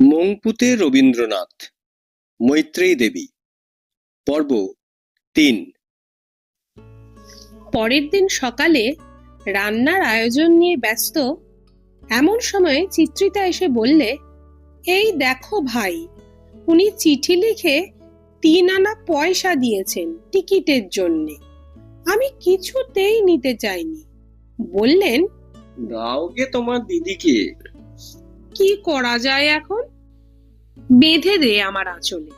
মংপুতে রবীন্দ্রনাথ মৈত্রেয়ী দেবী। পর্ব তিন। পরের দিন সকালে রান্নার আয়োজন নিয়ে ব্যস্ত এমন সময় চিত্রিতা এসে বললে এই দেখো ভাই উনি চিঠি লিখে তিন আনা পয়সা দিয়েছেন টিকিটের জন্যে। আমি কিছুতেই নিতে চাইনি। বললেন দাওগে তোমার দিদিকে। কি করা যায় এখন? বেঁধে দে আমার আঁচলে।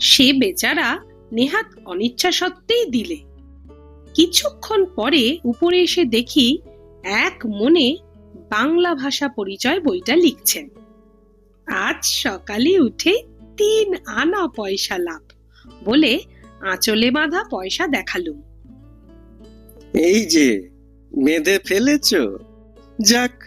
সে বেচারা নেহাত অনিচ্ছা সত্ত্বেই দিলে। কিছুক্ষণ পরে উপরে এসে দেখি এক মনে বাংলা ভাষা পরিচয় বইটা লিখছেন। আজ সকালে উঠে তিন আনা পয়সা লাভ বলে আঁচলে বাঁধা পয়সা দেখালুম। এই যে বেঁধে ফেলেছ? যাক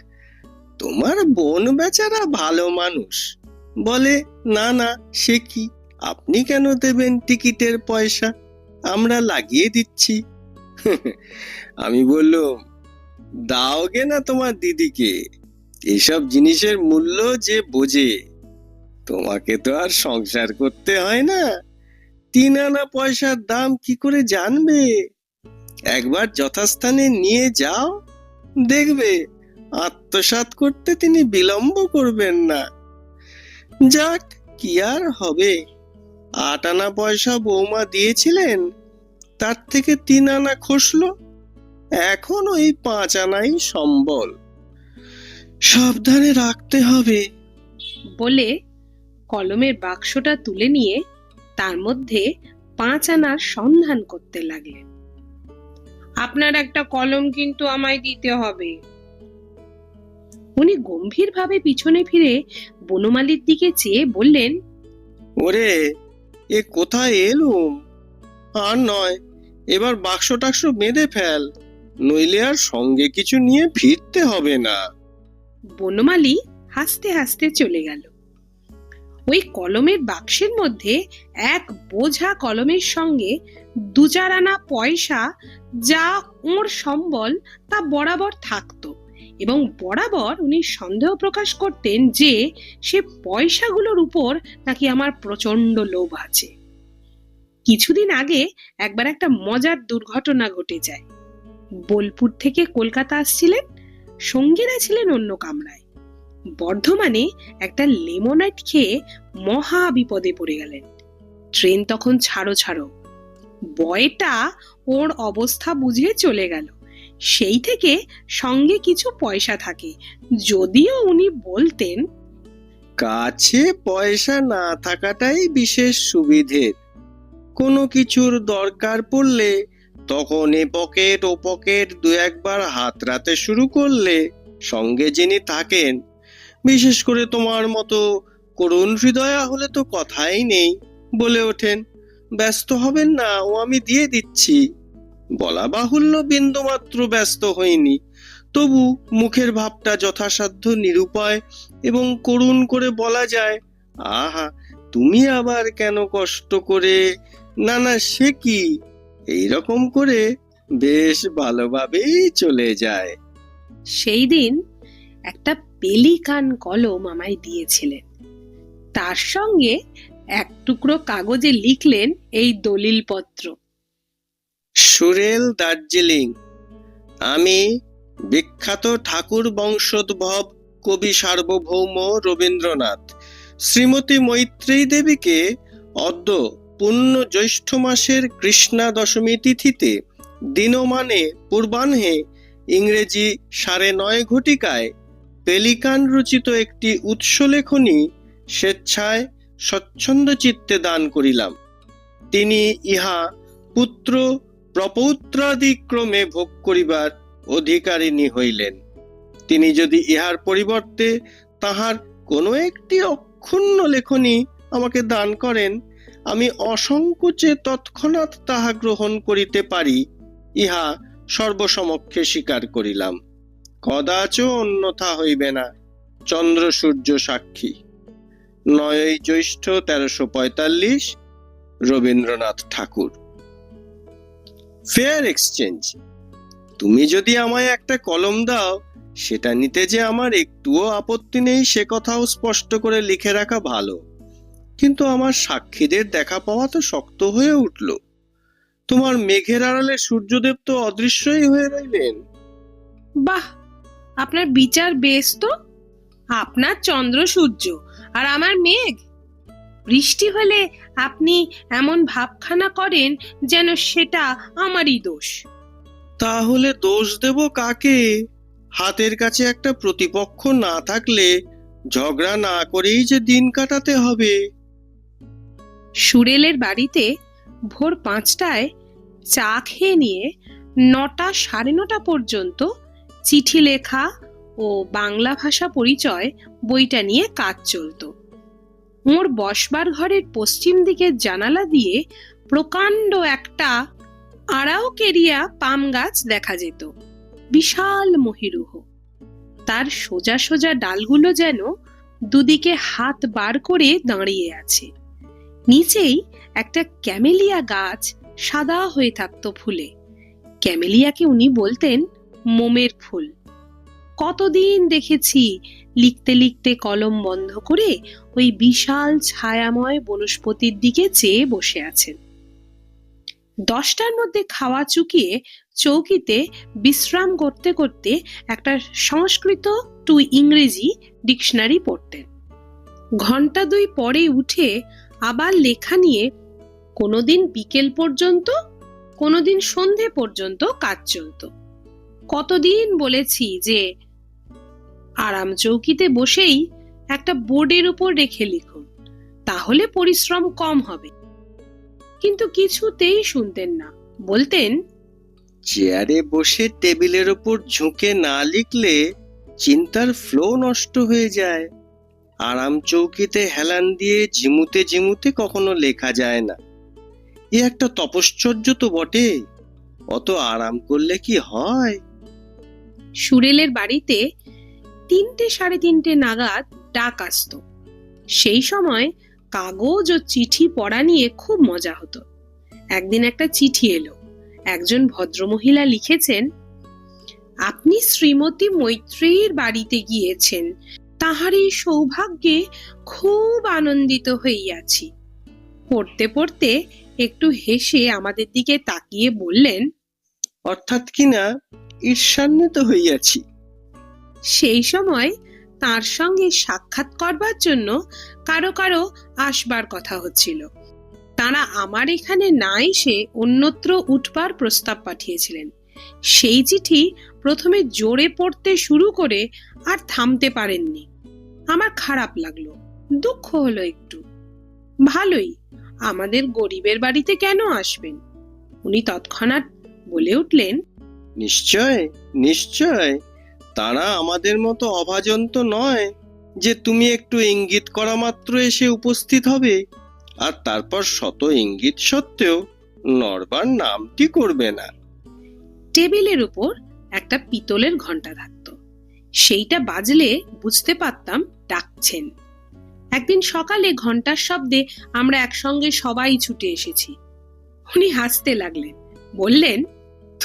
তোমার বোন বেচারা ভালো মানুষ। বলে, না না, সে কি? আপনি কেন দেবেন টিকিটের পয়সা? আমরা লাগিয়ে দিচ্ছি। আমি বললুম দাওগে না তোমার দিদিকে। এইসব জিনিসের মূল্য যে বোঝে, তোমাকে তো আর সংসার করতে হয় না। তিন আনা পয়সার দাম কি করে জানবে? একবার যথাস্থানে নিয়ে যাও, দেখবে আত্মসাৎ করতে তিনি বিলম্ব করবেন না। যাক, কি আর হবে? আট আনা পয়সা বৌমা দিয়েছিলেন, তার থেকে তিন আনা খসলো। এখন ওই পাঁচ আনাই সম্বল। সাবধানে রাখতে হবে। বলে কলমের বাক্সটা তুলে নিয়ে তার মধ্যে পাঁচ আনার সন্ধান করতে লাগলেন। আপনার একটা কলম কিন্তু আমায় দিতে হবে। উনি গম্ভীরভাবে পিছনে ফিরে বনমালীর দিকে চেয়ে বললেন ওরে এ কোথায় এলুম? আর নয় এবার বাক্স টাক্স বেঁধে ফেল নইলে আর সঙ্গে কিছু নিয়ে ফিরতে হবে না। বনমালী হাসতে হাসতে চলে গেল। ওই কলমের বাক্সের মধ্যে এক বোঝা কলমের সঙ্গে দু চার আনা পয়সা যা ওর সম্বল তা বরাবর থাকতো। এবং বরাবর উনি সন্দেহ প্রকাশ করতেন যে সে পয়সাগুলোর উপর নাকি আমার প্রচণ্ড লোভ আছে। কিছুদিন আগে একবার একটা মজার দুর্ঘটনা ঘটে যায়। বোলপুর থেকে কলকাতা আসছিলেন, সঙ্গীরা ছিলেন অন্য কামরায়। বর্ধমানে একটা লেমোনাইট খেয়ে মহা বিপদে পড়ে গেলেন। ট্রেন তখন ছাড়ো ছাড়ো, বয়টা ওর অবস্থা বুঝে চলে গেল। সেই থেকে সঙ্গে কিছু পয়সা থাকে। যদিও উনি বলতেন, কাছে পয়সা না থাকাটাই বিশেষ সুবিধের কোনো কিছুর দরকার পড়লে তখন এ পকেট ও পকেট দু একবার হাত রাতে শুরু করলে সঙ্গে যিনি থাকেন, বিশেষ করে তোমার মতো করুণ হৃদয়া হলে তো কথাই নেই বলে ওঠেন। ব্যস্ত হবেন না, ও আমি দিয়ে দিচ্ছি। বলা বাহুল্য বিন্দুমাত্র ব্যস্ত হইনি তবু মুখের ভাবটা যথাসাধ্য নিরুপায় এবং করুণ করে বলা যায়, আহা, তুমি আবার কেন কষ্ট করে? না না, সে কি? এইরকম করে বেশ ভালোভাবেই চলে যায়। সেই দিন একটা পেলিকান কলম আমায় দিয়েছিলেন। তার সঙ্গে এক টুকরো কাগজে লিখলেন এই দলিলপত্র। সুরেল দার্জিলিং। আমি বিখ্যাত ঠাকুর বংশোদ্ভব কবি সার্বভৌম রবীন্দ্রনাথ। শ্রীমতী মৈত্রেয়ী দেবীকে অদ্য পূর্ণ জ্যৈষ্ঠ মাসের কৃষ্ণা দশমী তিথিতে দিনমানে পূর্বাহ্নে ইংরেজি সাড়ে নয় ঘটিকায় পেলিকান রচিত একটি উৎসলেখনী স্বেচ্ছায় স্বচ্ছন্দ চিত্তে দান করিলাম। তিনি ইহা পুত্র প্রপৌত্রাদিক্রমে ভোগ করিবার অধিকারিণী হইলেন। তিনি যদি ইহার পরিবর্তে তাহার কোনো একটি অক্ষুণ্ণ লেখনী আমাকে দান করেন, আমি অসংকোচে তৎক্ষণাৎ তাহা গ্রহণ করিতে পারি, ইহা সর্বসমক্ষে স্বীকার করিলাম। কদাচ অন্যথা হইবে না, চন্দ্র সূর্য সাক্ষী। নয়ই জ্যৈষ্ঠ তেরোশো পঁয়তাল্লিশ, রবীন্দ্রনাথ ঠাকুর। ফেয়ার এক্সচেঞ্জ তুমি যদি আমায় একটা কলম দাও, সেটা নিতে যে আমার একটুও আপত্তি নেই, সে কথাও স্পষ্ট করে লিখে রাখা ভালো। কিন্তু আমার সাক্ষীদের দেখা পাওয়া তো শক্ত হয়ে উঠল। তোমার মেঘের আড়ালে সূর্যদেব তো অদৃশ্যই হয়ে রইলেন। বাহ! আপনার বিচার বেশ তো। আপনার চন্দ্র সূর্য আর আমার মেঘ। বৃষ্টি হলে আপনি এমন ভাবখানা করেন যেন সেটা আমারই দোষ। তাহলে দোষ দেব কাকে? হাতের কাছে একটা প্রতিপক্ষ না থাকলে ঝগড়া না করেই যে দিন কাটাতে হবে। সুরেলের বাড়িতে ভোর পাঁচটায় চা খেয়ে নিয়ে নটা সাড়ে নটা পর্যন্ত চিঠি লেখা ও বাংলা ভাষা পরিচয় বইটা নিয়ে কাজ চলতো। ওর বসবার ঘরের পশ্চিম দিকের জানালা দিয়ে প্রকাণ্ড একটা আড়াও কেরিয়া পাম গাছ দেখা যেত। বিশাল মহিরুহ। তার সোজা সোজা ডালগুলো যেন দুদিকে হাত বার করে দাঁড়িয়ে আছে। নিচেই একটা ক্যামেলিয়া গাছ সাদা হয়ে থাকতো ফুলে। ক্যামেলিয়াকে উনি বলতেন মোমের ফুল। কতদিন দেখেছি? লিখতে লিখতে কলম বন্ধ করে ওই বিশাল ছায়াময় বনস্পতির দিকে চেয়ে বসে আছেন। দশটার মধ্যে খাওয়া চুকিয়ে চৌকিতে বিশ্রাম করতে করতে একটা সংস্কৃত টু ইংরেজি ডিকশনারি পড়তেন। ঘণ্টা দুই পরে উঠে আবার লেখা নিয়ে কোনোদিন বিকেল পর্যন্ত, কোনোদিন সন্ধে পর্যন্ত কাজ চলতো। কতদিন বলেছি যে আরাম চৌকিতে বসেই একটা বোর্ডের উপর রেখে লিখুন তাহলে পরিশ্রম কম হবে। কিন্তু কিছুতেই শুনতেন না। বলতেন চেয়ারে বসে টেবিলের ওপর ঝুঁকে না লিখলে চিন্তার ফ্লো নষ্ট হয়ে যায়। আরাম চৌকিতে হেলান দিয়ে ঝিমুতে ঝিমুতে কখনো লেখা যায় না। এ একটা তপশ্চর্য তো বটে। অত আরাম করলে কি হয়? সুরেলের বাড়িতে তিনটে সাড়ে তিনটে নাগাদ ডাক আসতো। সেই সময় কাগজ ও চিঠি পড়া নিয়ে খুব মজা হতো। একদিন একটা চিঠি এলো। একজন ভদ্রমহিলা লিখেছেন, আপনি শ্রীমতী মৈত্রীর বাড়িতে গিয়েছেন। তাহারই সৌভাগ্যে খুব আনন্দিত হইয়াছি। পড়তে পড়তে একটু হেসে আমাদের দিকে তাকিয়ে বললেন, অর্থাৎ কিনা ঈর্ষান্বিত হইয়াছি। সেই সময় তার সঙ্গে সাক্ষাৎ করবার জন্য কারও কারও আসবার কথা হচ্ছিল। তারা আমার এখানে না এসে অন্যত্র উঠবার প্রস্তাব পাঠিয়েছিলেন। সেই চিঠি প্রথমে জোরে পড়তে শুরু করে আর থামতে পারেননি। আমার খারাপ লাগল, দুঃখ হলো একটু। ভালোই, আমাদের গরিবের বাড়িতে কেন আসবেন? উনি তৎক্ষণাৎ বলে উঠলেন, নিশ্চয় নিশ্চয়। তারা আমাদের মতো অভাজন তো নয় যে তুমি একটু ইঙ্গিত করা মাত্র এসে উপস্থিত হবে। আর তারপর শত ইঙ্গিত সত্ত্বেও নরবার নামটি করবে না। টেবিলের উপর একটা পিতলের ঘণ্টা থাকতো সেইটা বাজলে বুঝতে পারতাম ডাকছেন। একদিন সকালে ঘণ্টার শব্দে আমরা একসঙ্গে সবাই ছুটে এসেছি। উনি হাসতে লাগলেন বললেন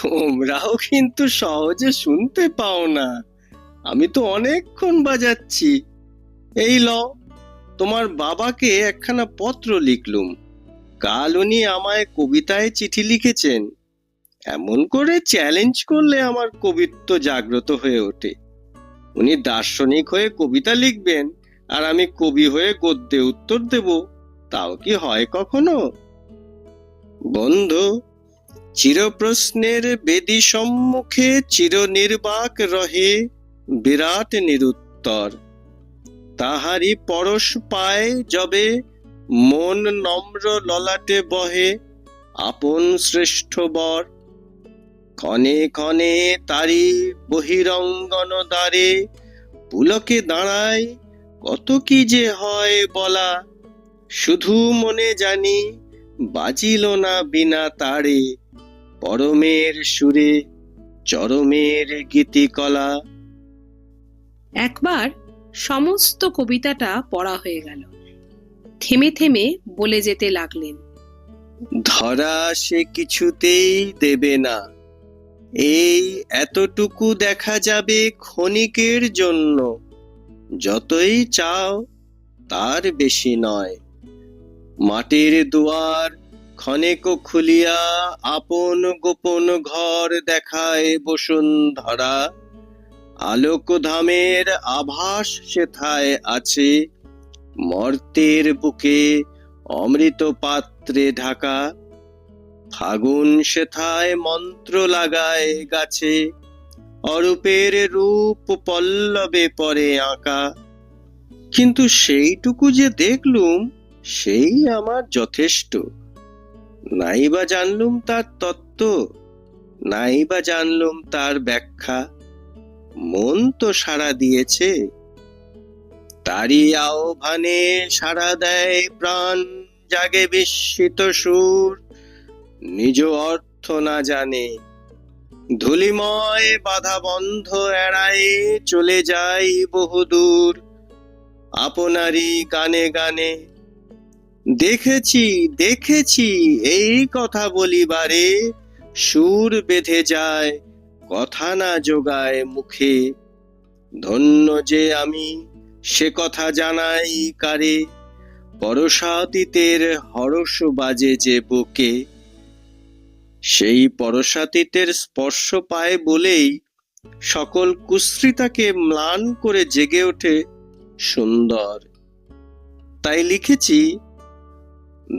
তোমরাও কিন্তু সহজে শুনতে পাও না। আমি তো অনেকক্ষণ বাজাচ্ছি। এই ল তোমার বাবাকে একখানা পত্র লিখলুম। কাল উনি আমায় কবিতায় চিঠি লিখেছেন। এমন করে চ্যালেঞ্জ করলে আমার কবিত্ব জাগ্রত হয়ে ওঠে। উনি দার্শনিক হয়ে কবিতা লিখবেন, আর আমি কবি হয়ে গদ্যে উত্তর দেব, তাও কি হয় কখনো? বন্ধু, চিরপ্রশ্নের বেদি সম্মুখে চির নির্বাক রহে বিরাট নিরুত্তর। তাহারি পরশ পায় যবে মন নম্র ললাটে বহে আপন শ্রেষ্ঠ বর। ক্ষণে ক্ষণে তারি বহিরঙ্গন দ্বারে পুলকে দাঁড়ায়, কত কি যে হয় বলা। শুধু মনে জানি বাজিল না বিনা তারে, পরমের সুরে, চরমের গীতিকলা। একবার সমস্ত কবিতাটা পড়া হয়ে গেল। থেমে থেমে বলে যেতে লাগলেন। ধরা সে কিছুতেই দেবে না। এই এতটুকু দেখা যাবে ক্ষণিকের জন্য। যতই চাও তার বেশি নয়। মাটির দুয়ার ক্ষণেক খুলিয়া আপন গোপন ঘর দেখায় বসুন্ধরা। আলোকধামের আভাস সেথায় আছে। মর্তের বুকে অমৃত পাত্রে ঢাকা। ফাগুন সেথায় মন্ত্র লাগায় গাছে। অরূপের রূপ পল্লবে পরে আঁকা। কিন্তু সেইটুকু যে দেখলুম, সেই আমার যথেষ্ট। নাইবা জানলুম তার তত্ত্ব, নাইবা জানলুম তার ব্যাখ্যা। মন তো সাড়া দিয়েছে। তারই আহ্বানে সাড়া দেয় প্রাণ, জাগে বিস্মিত সুর। নিজ অর্থ না জানে, ধুলিময় বাধা বন্ধ এড়ায়ে চলে যাই বহুদূর। আপনারই গানে গানে, দেখেছি দেখেছি, এই কথা বলিবারে সুর বেঁধে যায় কথা না যোগায় মুখে। ধন্য যে আমি, সে কথা জানাই কারে। পরশাতীতের হরস বাজে যে বুকে। সেই পরশাতীতের স্পর্শ পায় বলেই সকল কুশ্রিতাকে ম্লান করে জেগে ওঠে সুন্দর। তাই লিখেছি,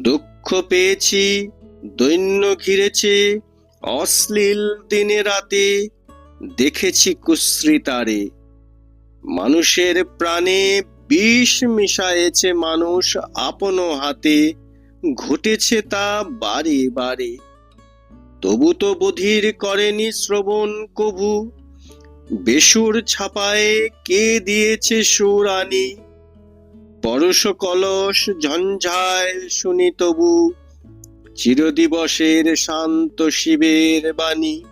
দুঃখ পেয়েছি, দৈন্য ঘিরেছে অশ্লীল দিনে রাতে দেখেছি কুশ্রিতারে মানুষের প্রাণে বিষ মিশায়েছে মানুষ আপন হাতে, ঘটেছে তা বারে বারে। তবু তো বধির করেনি শ্রবণ কভু বেসুর ছাপায় কে দিয়েছে সুর আনি পরশ কলস ঝঞ্ঝায় শুনি তবু চিরদিবসের শান্ত শিবের বাণী।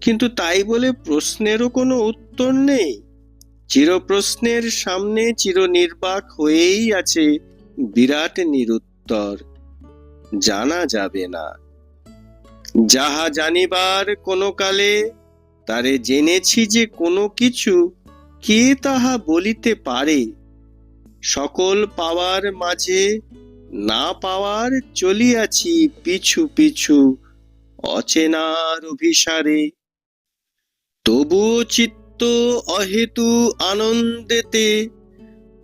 কিন্তু তাই বলে প্রশ্নেরও কোনো উত্তর নেই। চিরপ্রশ্নের সামনে চিরনির্বাক হয়েই আছে বিরাট নিরুত্তর। জানা যাবে না। যাহা জানিবার কোনো কালে, তারে জেনেছি যে কোনো কিছু কে তাহা বলিতে পারে। সকল পাওয়ার মাঝে না পাওয়ার চলিয়াছি পিছু পিছু অচেনার অভিসারে। তবু চিত্ত অহেতু আনন্দেতে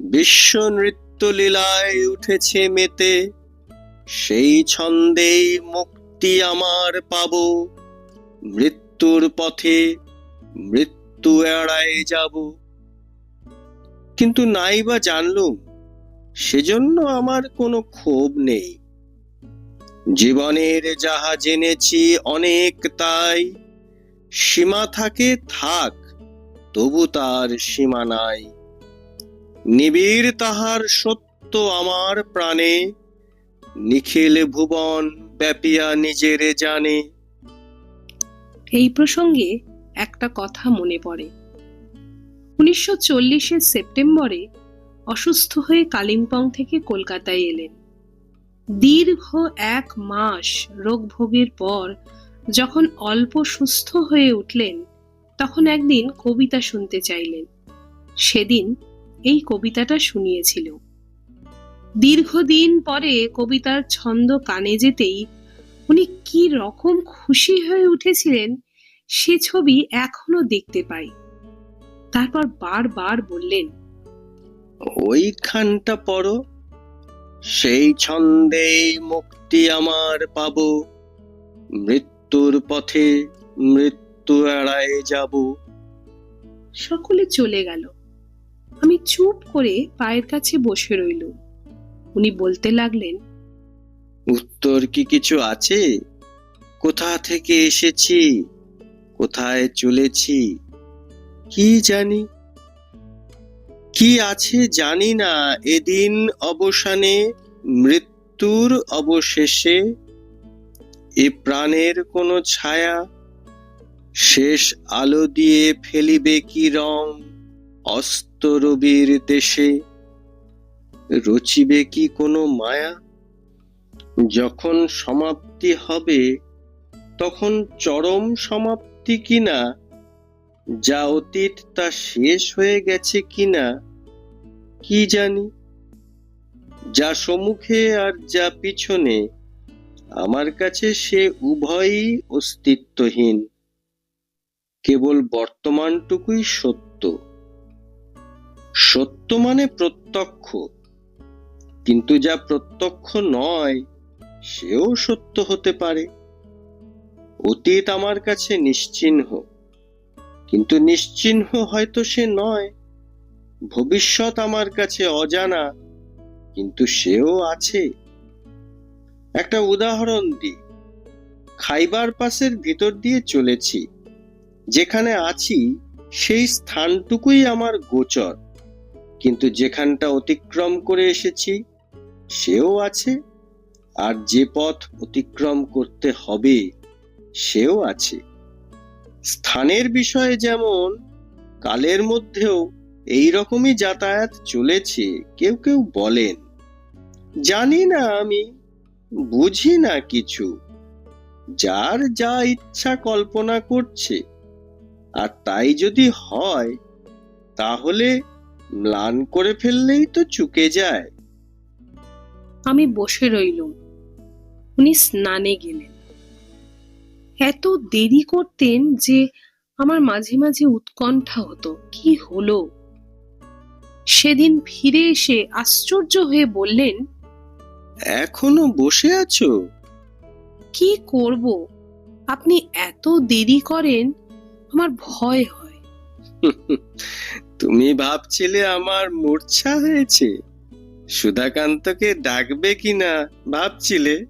বিশ্ব নৃত্য লীলায় উঠেছে মেতে। সেই ছন্দেই মুক্তি আমার পাব। মৃত্যুর পথে মৃত্যু এড়ায় যাব। কিন্তু নাই বা জানলুম সেজন্য আমার কোনো ক্ষোভ নেই। জীবনের যাহা জেনেছি অনেক তাই, সীমা থাকে থাক, তবু তার সীমা নাই। নিবিড় তাহার সত্য আমার প্রাণে, নিখিল ভুবন ব্যাপিয়া নিজেরে জানে। এই প্রসঙ্গে একটা কথা মনে পড়ে। উনিশশো চল্লিশের সেপ্টেম্বরে অসুস্থ হয়ে কালিম্পং থেকে কলকাতায় এলেন। দীর্ঘ এক মাস রোগ ভোগের পর যখন অল্প সুস্থ হয়ে উঠলেন, তখন একদিন কবিতা শুনতে চাইলেন। সেদিন এই কবিতাটা শুনিয়েছিল। দীর্ঘদিন পরে কবিতার ছন্দ কানে যেতেই উনি কি রকম খুশি হয়ে উঠেছিলেন, সে ছবি এখনও দেখতে পাই। তারপর বারবার বললেন ওইখানটা পড়ো। সেই ছন্দেই মুক্তি আমার পাব। মৃত্যুর পথে মৃত্যু এড়ায় যাব। সকলে চলে গেল। আমি চুপ করে পায়ের কাছে বসে রইলুম। উনি বলতে লাগলেন উত্তর কি কিছু আছে? কোথা থেকে এসেছি? কোথায় চলেছি? কি জানি? কি আছে জানি না, এদিন অবসানে, মৃত্যুর অবশেষে। এ প্রাণের কোনো ছায়া, শেষ আলো দিয়ে ফেলিবে কি রং অস্ত রবির দেশে? রচিবে কি কোনো মায়া? যখন সমাপ্তি হবে, তখন চরম সমাপ্তি কিনা যা অতীত তা শেষ হয়ে গেছে কিনা, কি জানি? যা সম্মুখে আর যা পিছনে, আমার কাছে সে উভয়ই অস্তিত্বহীন। কেবল বর্তমানটুকুই সত্য। সত্য মানে প্রত্যক্ষ। কিন্তু যা প্রত্যক্ষ নয়, সেও সত্য হতে পারে। অতীত আমার কাছে নিশ্চিহ্ন। কিন্তু নিশ্চিহ্ন হয়তো সে নয়। ভবিষ্যৎ আমার কাছে অজানা, কিন্তু সেও আছে। একটা উদাহরণ দিই। খাইবার পাসের ভিতর দিয়ে চলেছি। যেখানে আছি, সেই স্থানটুকুই আমার গোচর। কিন্তু যেখানটা অতিক্রম করে এসেছি, সেও আছে। আর যে পথ অতিক্রম করতে হবে, সেও আছে। স্থানের বিষয়ে যেমন কালের মধ্যেও এই রকমই যাতায়াত চলেছে, কেউ কেউ বলেন। জানি না আমি, বুঝি না কিছু। যার যা ইচ্ছা কল্পনা করছে। আর তাই যদি হয়, তাহলে ম্লান করে ফেললেই তো চুকে যায়। আমি বসে রইলুম। উনি স্নানে গেলেন। এত দেরি করতেন যে আমার মাঝে মাঝে উৎকণ্ঠা হতো। কি হলো? সেদিন ফিরে এসে আশ্চর্য হয়ে বললেন এখনও বসে আছো? কি করব? আপনি এত দেরি করেন আমার ভয় হয়। তুমি ভাবছিলে আমার মূর্ছা হয়েছে? সুধাকান্তকে ডাকবে কিনা ভাবছিলে?